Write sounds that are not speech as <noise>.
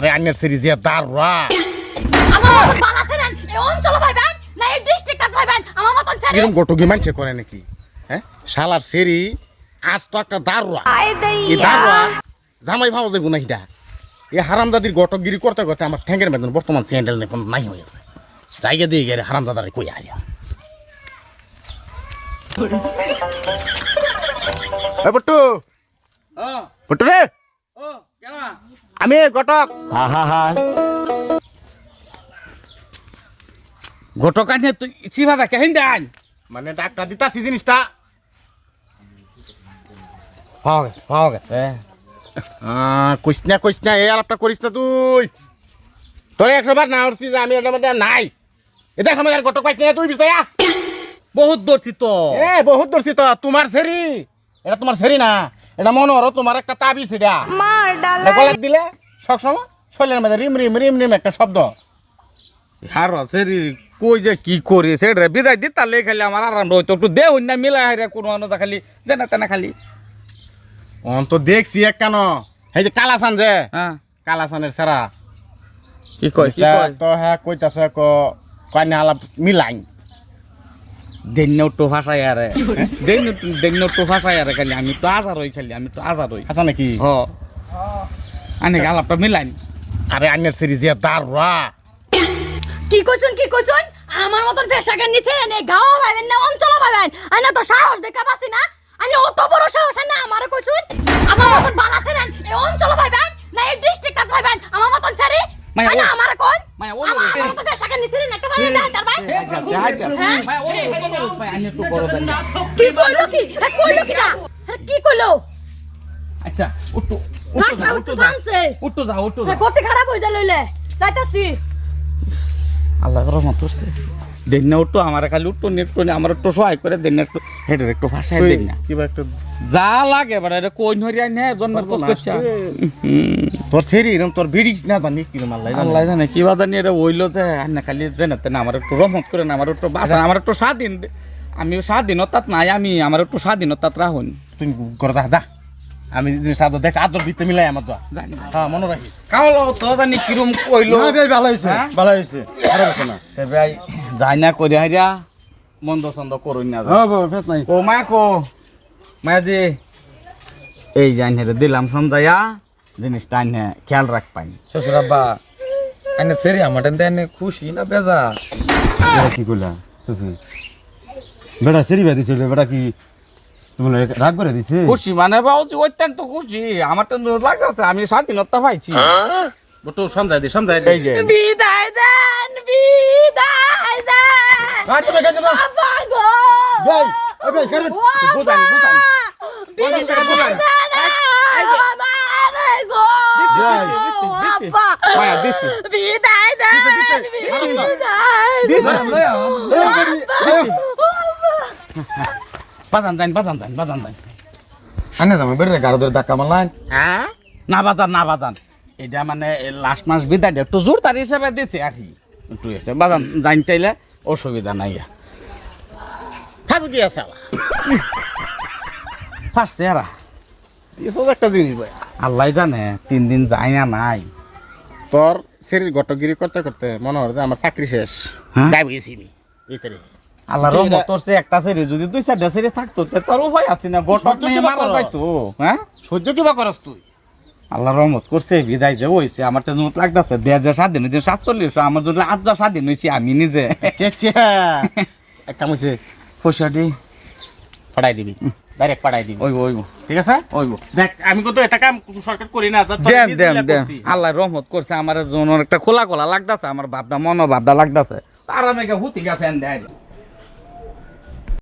আরে আন্যের সেরি যে দাররা আমার মতন বালা ছেড়েন এই অঞ্চল না এই ডিস্ট্রিক্টটা পাইবেন আমার মতন ছেড়ে এরকম গটকি মানছে করে নাকি? হ্যাঁ? শালার সেরি আজ তো একটা দাররা এই দাররা জামাই ভাও দেবো না এই হারামদাদির গটকগিরি করতে করতে আমার ঠ্যাঙ্গের বেতন বর্তমান স্যান্ডেল এখন নাই হয়েছে জায়গা দিয়ে গেলে হারামদাদারে কই আয়া? পট্টু পট্টু রে। কেন আমি গটক গতকাল তুই চিভাদা কেহিন দেন? মানে ডাক্তার দিতাছি জিনিসটা পাওয়া গেছে পাওয়া গেছে। কইস না কইস না এই আলাপটা করিস না তুই। তোর একশো বার না উঠছি যে আমি এটার মধ্যে নাই। এটা সময় আর গটক পাইছি না তুই বিছায়া বহুত দর্শি তো এ বহুত দর্শি তো তোমার সেরি। এটা তোমার সেরি না। এটা মনে হলো তোমার একটা তাবিজ এটা। দিলে। সবসময় শরীরের মধ্যে রিম রিম রিম রিম একটা শব্দ। আর সেরি কই যে কি করি সেটা বিদায় দি তাহলে খালি আমার আরাম রইতো। একটু দে হইনা মিলা হারে কোনো খালি জানা তেনা খালি। অন তো দেখছি এক কেন? এই যে কালাসান যে হ্যাঁ। কালাসানের সেরা। কি কয় কি কয়? তো হ্যাঁ কইতাছে ক কয়না আলাপ মিলাই দেন্য তো ভাষায় আরে। দেন্য দেন্য তো ভাষায় আরে খালি আমি তো আজার হই খালি আমি তো আজার হই। আছে নাকি? হ। আনে গালাপটা মিলাইন আরে আন্যের সেরি যে দাররা কি কইছুন কি কইছুন আমার মতন পেশাকে নিছে নে গাও পাইবেন না অঞ্চল পাইবেন আইনা তো সাহস দেখা পাছি না আমি অত বড় সাহস না আমারে কইছুন আমার মতন বালা ছেড়েন এই অঞ্চল পাইবেন না এই ডিস্ট্রিক্টটা পাইবেন আমার মতন ছেড়ে ও- আমারে কোন ও- আমার মতন পেশাকে নিছে না একটা পাইবেন না তার ভাই হ্যাঁ ভাই ও ভাই আনে তো বড় কি কইলো কি কইলো কি না কি কইলো আচ্ছা উঠো যা যা। কত খারাপ হই যা লইলে। যাইতাছি। আল্লাহ রহমত করছে। দেন না আমার খালি উঠো নি একটু নি, আমার একটু সহায় করে দেন না একটু হেডের একটু ভাষায় দেন না। কিবা একটু যা লাগে বাড়া এটা কই নরি আইনে জন্মের কষ্ট করছে। তোর সেরি এরকম তোর বিড়ি না জানি আল্লাহ জানে। আল্লাহ জানে কি বাদা এটা হইল যে আর না খালি জানে তেন আমার একটু রহমত করে না আমার একটু বাঁচান আমার একটু স্বাধীন দে- আমি স্বাধীনতাত নাই আমি আমার একটু স্বাধীনতাত রাহুন তুমি যা। আমি জিনিসটা আদর দেখ আদর দিতে মিলাই আমার যা জানি না। হ্যাঁ মনে রাখিস। কালো তো জানি কিরম কইলো। ভালো হয়েছে হ্যাঁ? ভালো হয়েছে খারাপ হচ্ছে না। তে ভাই যাই না করে হাইরা মন্দ চন্দ করুন না হ্যাঁ বাবা ফেস নাই। ও মা কো। মায়া যে এই জানি হেরে দিলাম সমঝাইয়া জিনিসটা আইনে খেয়াল রাখ পাই শ্বশুর আব্বা এনে সেরি আমার টেন এনে খুশি না বেজা কি করলা তুমি বেটা সেরি ভাই দিছিল বেটা কি তুমি রাগ করে দিছে খুশি মানে বাবুজি অত্যন্ত খুশি আমার তো লাগতেছে আমি স্বাধীনতা পাইছি বটু সমঝাই দে সমঝাই দে এই যে বিদায় দেন বিদায় দেন বাবা গো ভাই, এই ভাই, বুঝান, বুঝান। বিদায় দেন আমারে গো বাবা মায়া, দিছি। বিদায় দেন বিদায় দেন বাজান দেন বাজান দেন বাজান দেন। আনে দাম বেড়ে গারো ধরে ধাক্কা মারলাম। হ্যাঁ? না বাজান না বাজান। এটা মানে লাস্ট মাস বিদায় একটু জোর তার হিসাবে দিছে আর কি একটু এসে বাজান জান চাইলে অসুবিধা নাই ফাজ কি আছে আলা ফার্স্ট চেহারা। এসব একটা জিনিস ভাই। আল্লাহ জানে তিন দিন যায় না নাই। তোর শরীর গটগিরি করতে করতে মনে হয় যে আমার চাকরি শেষ। হ্যাঁ? গাইব গেছি নি এই তারে আল্লাহ তুই রহমত তোর সে একটা সেরি যদি দুই চারটা সেরি থাকতো তোর উপায় আছে না নিয়ে মারা যাইতো হ্যাঁ? সহ্য কিবা করস তুই? আল্লাহ রহমত করছে বিদায় যে হয়েছে আমার তো জমত লাগতেছে। দেড় হাজার স্বাধীন হয়েছে সাতচল্লিশ আমার আট হাজার স্বাধীন হয়েছি আমি নিজে। চে চে <laughs> এক কাম হয়েছে পয়সাটি দিবি ডাইরেক্ট পাঠাই দিবি। ওইব ওইব। ঠিক আছে? ওইব। দেখ আমি কত এটা কাম সরকার করি না দেন দেন দেন। আল্লাহ রহমত করছে আমার জন্য একটা খোলা খোলা লাগতেছে আমার ভাবটা মনো ভাবটা লাগতেছে। আরামে হুতি গা ফ্যান দেয়।